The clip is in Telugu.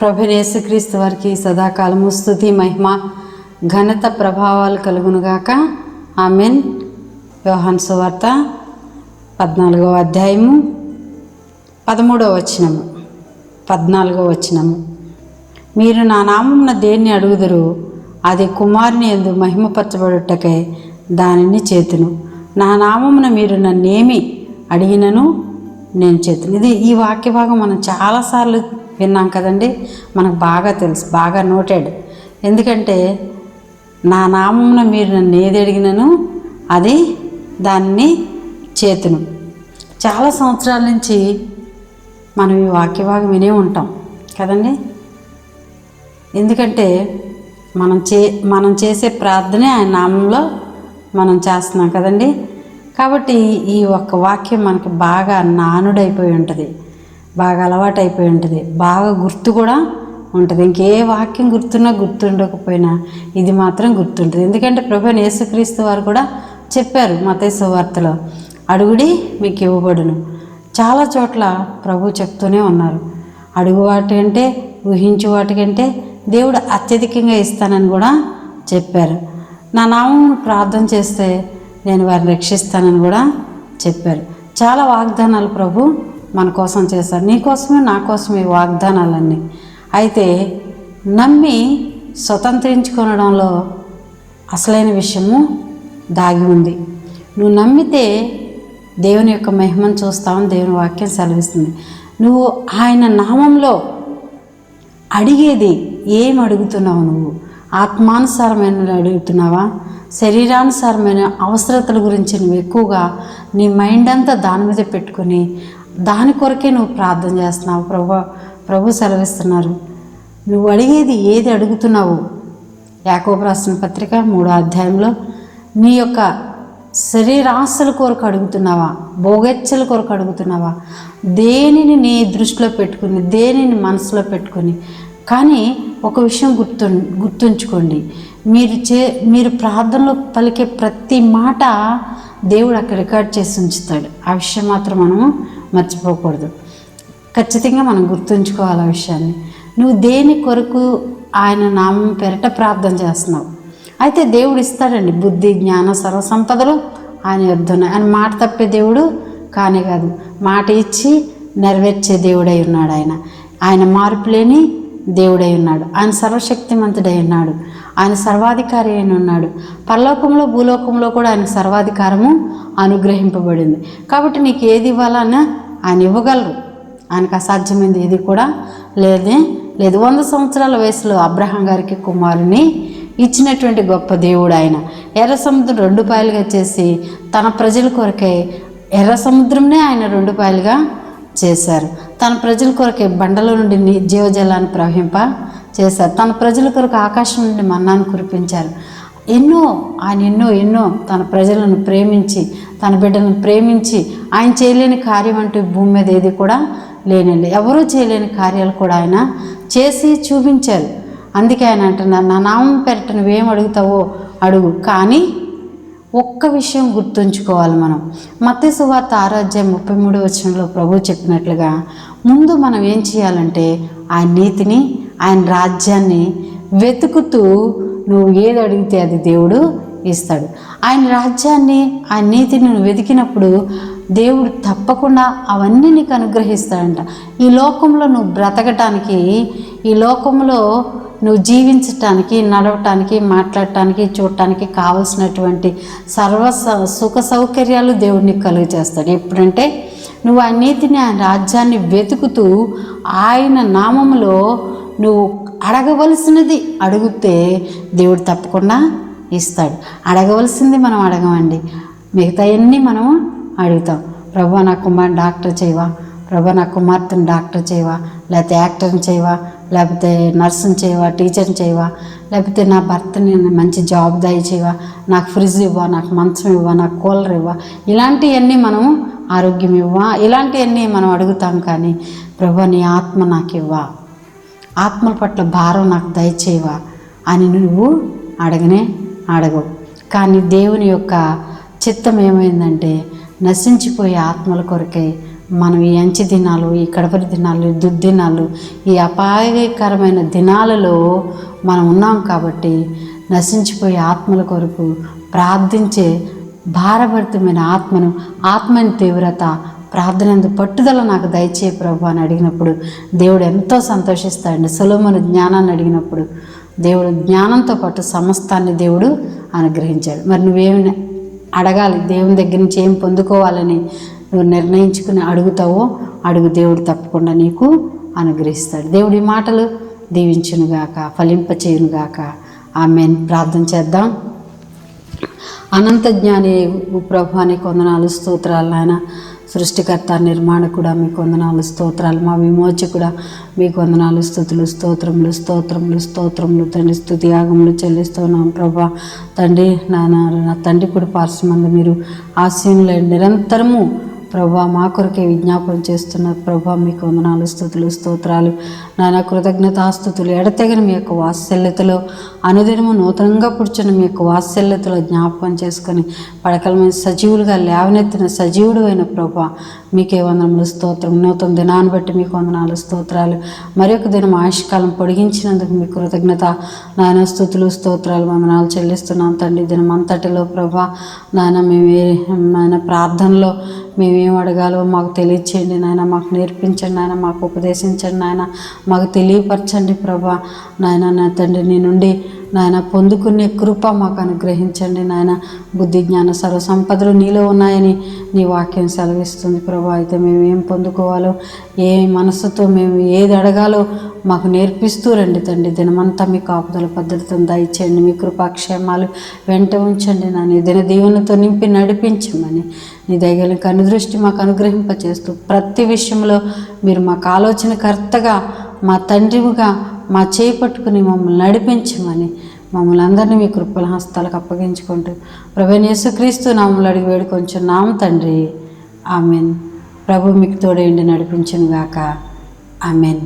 ప్రభునేసుక్రీస్తు వారికి సదాకాలము స్థుతి మహిమ ఘనత ప్రభావాలు కలుగునుగాక. ఆమెన్. యోహాన్ సువార్త పద్నాలుగవ అధ్యాయము పదమూడవ వచనము. పద్నాలుగవ వచనము. మీరు నా నామమున దేన్ని అడుగుదురు? అది కుమారుని ఎందు మహిమపరచబడుటకై దానిని చేతును. నా నామమున మీరు నన్నేమి అడిగినను? నేను చేతును. ఇది ఈ వాక్య భాగం మనం చాలాసార్లు విన్నాం కదండి? మనకు బాగా తెలుసు బాగా నోటెడ్. ఎందుకంటే నా నామమున మీరు నన్ను ఏది అడిగినను అది దాన్ని చేతును. చాలా సంవత్సరాల నుంచి మనం ఈ వాక్యభాగం వినే ఉంటాం కదండి? ఎందుకంటే మనం చే మనం చేసే ప్రార్థనే ఆయన నామంలో మనం చేస్తున్నాం కదండి? కాబట్టి ఈ ఒక్క వాక్యం మనకి బాగా నానుడైపోయి ఉంటుంది. బాగా అలవాటైపోయి ఉంటుంది. బాగా గుర్తు కూడా ఉంటుంది. ఇంకే వాక్యం గుర్తున్నా గుర్తుండకపోయినా ఇది మాత్రం గుర్తుంటుంది. ఎందుకంటే ప్రభు యేసుక్రీస్తు వారు కూడా చెప్పారు మతేశ్వ వార్తలో అడుగుడి మీకు ఇవ్వబడును. చాలా చోట్ల ప్రభు చెప్తూనే ఉన్నారు. అడుగు వాటికంటే ఊహించు వాటికంటే దేవుడు అత్యధికంగా ఇస్తానని కూడా చెప్పారు. నా నామం ప్రార్థన చేస్తే నేను వారిని రక్షిస్తానని కూడా చెప్పారు. చాలా వాగ్దానాలు ప్రభు మన కోసం చేశారు నీ కోసమే నా కోసమే వాగ్దానాలన్నీ. అయితే నమ్మి స్వతంత్రించుకోవడంలో అసలైన విషయము దాగి ఉంది. నువ్వు నమ్మితే దేవుని యొక్క మహిమను చూస్తావని దేవుని వాక్యం సెలవిస్తుంది. నువ్వు ఆయన నామంలో అడిగేది ఏం అడుగుతున్నావు నువ్వు? ఆత్మానుసారమైన అడుగుతున్నావా? శరీరానుసారమైన అవసరతల గురించి నువ్వు ఎక్కువగా నీ మైండ్ అంతా దాని మీద పెట్టుకుని దాని కొరకే నువ్వు ప్రార్థన చేస్తున్నావు. ప్రభు ప్రభు సెలవిస్తున్నారు. నువ్వు అడిగేది ఏది అడుగుతున్నావు? యాకోబు రాసిన పత్రిక మూడో అధ్యాయంలో నీ యొక్క శరీరాశల కొరకు అడుగుతున్నావా? భోగెచ్చల కొరకు అడుగుతున్నావా? దేనిని నీ దృష్టిలో పెట్టుకుని దేనిని మనసులో పెట్టుకుని? కానీ ఒక విషయం గుర్తు గుర్తుంచుకోండి. మీరు చే మీరు ప్రార్థనలో పలికే ప్రతి మాట దేవుడు అక్కడ రికార్డ్ చేసి ఉంచుతాడు. ఆ విషయం మాత్రం మనము మర్చిపోకూడదు. ఖచ్చితంగా మనం గుర్తుంచుకోవాలి ఆ విషయాన్ని. నువ్వు దేని కొరకు ఆయన నామం పెరట ప్రార్థన చేస్తున్నావు? అయితే దేవుడు ఇస్తాడండి. బుద్ధి జ్ఞాన సర్వ సంపదలు ఆయన యొద్దున్నాయి ఆయన మాట తప్పే దేవుడు కానే కాదు. మాట ఇచ్చి నెరవేర్చే దేవుడై ఉన్నాడు ఆయన. ఆయన మార్పు లేని దేవుడై ఉన్నాడు. ఆయన సర్వశక్తిమంతుడై ఉన్నాడు. ఆయన సర్వాధికారి అయిన ఉన్నాడు. పరలోకంలో భూలోకంలో కూడా ఆయన సర్వాధికారము అనుగ్రహింపబడింది. కాబట్టి నీకు ఏది ఇవ్వాలన్నా ఆయన ఇవ్వగలరు. ఆయనకు అసాధ్యమైంది ఏది కూడా లేదే. లేదు వంద సంవత్సరాల వయసులో అబ్రహాం గారికి కుమారుని ఇచ్చినటువంటి గొప్ప దేవుడు ఆయన. ఎర్ర సముద్రం రెండు పాయలుగా చేసి తన ప్రజల కొరకై ఎర్ర సముద్రంనే ఆయన రెండు పాయలుగా చేశారు. తన ప్రజల కొరకే బండల నుండి జీవజలాన్ని ప్రవహింప చేశారు. తన ప్రజల కొరకు ఆకాశం నుండి మన్నాను కురిపించారు. ఎన్నో ఆయన ఎన్నో ఎన్నో తన ప్రజలను ప్రేమించి తన బిడ్డలను ప్రేమించి ఆయన చేయలేని కార్యం అంటూ భూమి మీద ఏది కూడా లేనండి. ఎవరూ చేయలేని కార్యాలు కూడా ఆయన చేసి చూపించారు. అందుకే ఆయన అంటున్నారు నా నామం పెరట నువ్వేం అడుగుతావో అడుగు. కానీ ఒక్క విషయం గుర్తుంచుకోవాలి మనం. మత్స్య సువార్త ఆరాధ్యం ముప్పై మూడు వచనంలో ప్రభు చెప్పినట్లుగా ముందు మనం ఏం చేయాలంటే ఆయన నీతిని ఆయన రాజ్యాన్ని వెతుకుతూ నువ్వు ఏది అడిగితే అది దేవుడు ఇస్తాడు. ఆయన రాజ్యాన్ని ఆయన నీతిని నువ్వు వెతికినప్పుడు దేవుడు తప్పకుండా అవన్నీ నీకు అనుగ్రహిస్తాడంట. ఈ లోకంలో నువ్వు బ్రతకటానికి ఈ లోకంలో నువ్వు జీవించటానికి నడవటానికి మాట్లాడటానికి చూడటానికి కావలసినటువంటి సర్వ సుఖ సౌకర్యాలు దేవుడు నీకు కలుగు చేస్తాడు ఎప్పుడంటే నువ్వు ఆ నీతిని ఆ రాజ్యాన్ని వెతుకుతూ ఆయన నామములో నువ్వు అడగవలసినది అడిగితే దేవుడు తప్పకుండా ఇస్తాడు. అడగవలసింది మనం అడగమండి. మిగతాయన్నీ మనం అడుగుతాం. ప్రభు నా కుమారుని డాక్టర్ చేయవా? ప్రభు నా కుమార్తెను డాక్టర్ చేయవా? లేకపోతే యాక్టర్ని చేయవా? లేకపోతే నర్సుని చేయవా? టీచర్ని చేయవా? లేకపోతే నా భర్తని మంచి జాబ్ దయచేవా నాకు ఫ్రిడ్జ్ ఇవ్వా? నాకు మంచం ఇవ్వా? నాకు కూలర్ ఇవ్వా? ఇలాంటివన్నీ మనం ఆరోగ్యం ఇవ్వా? ఇలాంటివన్నీ మనం అడుగుతాం కానీ ప్రభు నీ ఆత్మ నాకు ఇవ్వా? ఆత్మల పట్ల భారం నాకు దయచేవా అని నువ్వు అడగనే అడగవు. కానీ దేవుని యొక్క చిత్తం ఏమైందంటే నశించిపోయే ఆత్మల కొరకే మనం ఈ అంచి దినాలు ఈ కడపరి దినాలు ఈ దుర్దినాలు ఈ అపాయకరమైన దినాలలో మనం ఉన్నాం కాబట్టి నశించిపోయే ఆత్మల కొరకు ప్రార్థించే భారభరితమైన ఆత్మను ఆత్మని తీవ్రత ప్రార్థనందు పట్టుదల నాకు దయచే ప్రభు అని అడిగినప్పుడు దేవుడు ఎంతో సంతోషిస్తాడండి. సులభమైన జ్ఞానాన్ని అడిగినప్పుడు దేవుడు జ్ఞానంతో పాటు సమస్తాన్ని దేవుడు అనుగ్రహించాడు. మరి నువ్వేమి అడగాలి? దేవుని దగ్గర నుంచి ఏం పొందుకోవాలని నువ్వు నిర్ణయించుకుని అడుగుతావో అడుగు దేవుడు తప్పకుండా నీకు అనుగ్రహిస్తాడు. దేవుడి మాటలు దీవించునుగాక ఫలింపచేయునుగాక ఆమె ప్రార్థన చేద్దాం. అనంత జ్ఞాని ప్రభాని కొందనాలు స్తోత్రాలు నాయన. సృష్టికర్త నిర్మాణకుడ మీకు వందనాలు స్తోత్రాలు. మా విమోచకుడ మీ కొందనాలు స్థుతులు స్తోత్రములు స్తోత్రములు స్తోత్రములు. తండ్రి స్థుతి యాగములు చెల్లిస్తున్నాం ప్రభా. తండ్రి నాన్న నా తండ్రి కూడా పార్శ్వమందు మీరు ఆశయంలో నిరంతరము ప్రభా మా కొరకే విజ్ఞాపనం చేస్తున్నారు. ప్రభా మీకు వందనాలు స్థుతులు స్తోత్రాలు. నాయన కృతజ్ఞతాస్థుతులు. ఎడతెగని మీ యొక్క వాత్సల్యతలో అనుదినము నూతనంగా పుడిచిన మీ యొక్క వాత్సల్యతలో జ్ఞాపకం చేసుకొని పడకల మీద సజీవులుగా లేవనెత్తిన సజీవుడు అయిన ప్రభా మీకే వందనములు స్తోత్రం. నూతన దినాన్ని బట్టి మీకు వందనాలు స్తోత్రాలు. మరి ఒక దినం ఆయుష్కాలం పొడిగించినందుకు మీ కృతజ్ఞత నాయన స్థుతులు స్తోత్రాలు వందనాలు చెల్లిస్తున్నాం తండ్రి. దినం అంతటిలో ప్రభా నాయన మేము ఏ- నాయన ప్రార్థనలో మేమేం అడగాలో మాకు తెలియచేయండి నాయన మాకు నేర్పించండి నాయన మాకు ఉపదేశించండి నాయన మాకు తెలియపరచండి ప్రభా. నాయన నా తండ్రి నీ నుండి నాయన పొందుకునే కృప మాకు అనుగ్రహించండి నాయన. బుద్ధి జ్ఞాన సర్వ సంపదలు నీలో ఉన్నాయని నీ వాక్యం సెలవిస్తుంది ప్రభా. అయితే మేము ఏం పొందుకోవాలో ఏ మనసుతో మేము ఏది అడగాలో మాకు నేర్పిస్తూ రండి తండ్రి. దినమంతా మీ కాపుదల పద్ధతిని దయచేయండి. మీ కృపాక్షేమాలు వెంట ఉంచండి నా నీ దిన దీవెనతో నింపి నడిపించమని నీ దగ్గర కనుదృష్టి మాకు అనుగ్రహింపచేస్తూ ప్రతి విషయంలో మీరు మాకు ఆలోచనకర్తగా మా తండ్రిగా మా చేయి పట్టుకుని మమ్మల్ని నడిపించమని మమ్మల్ని అందరినీ మీ కృపల హస్తాలకు అప్పగించుకుంటూ ప్రభు యేసుక్రీస్తు నామలు అడిగి వేడుకొంచు నామ తండ్రి. ఆమెన్. ప్రభు మీకు తోడేయండి నడిపించను గాక ఆమెన్.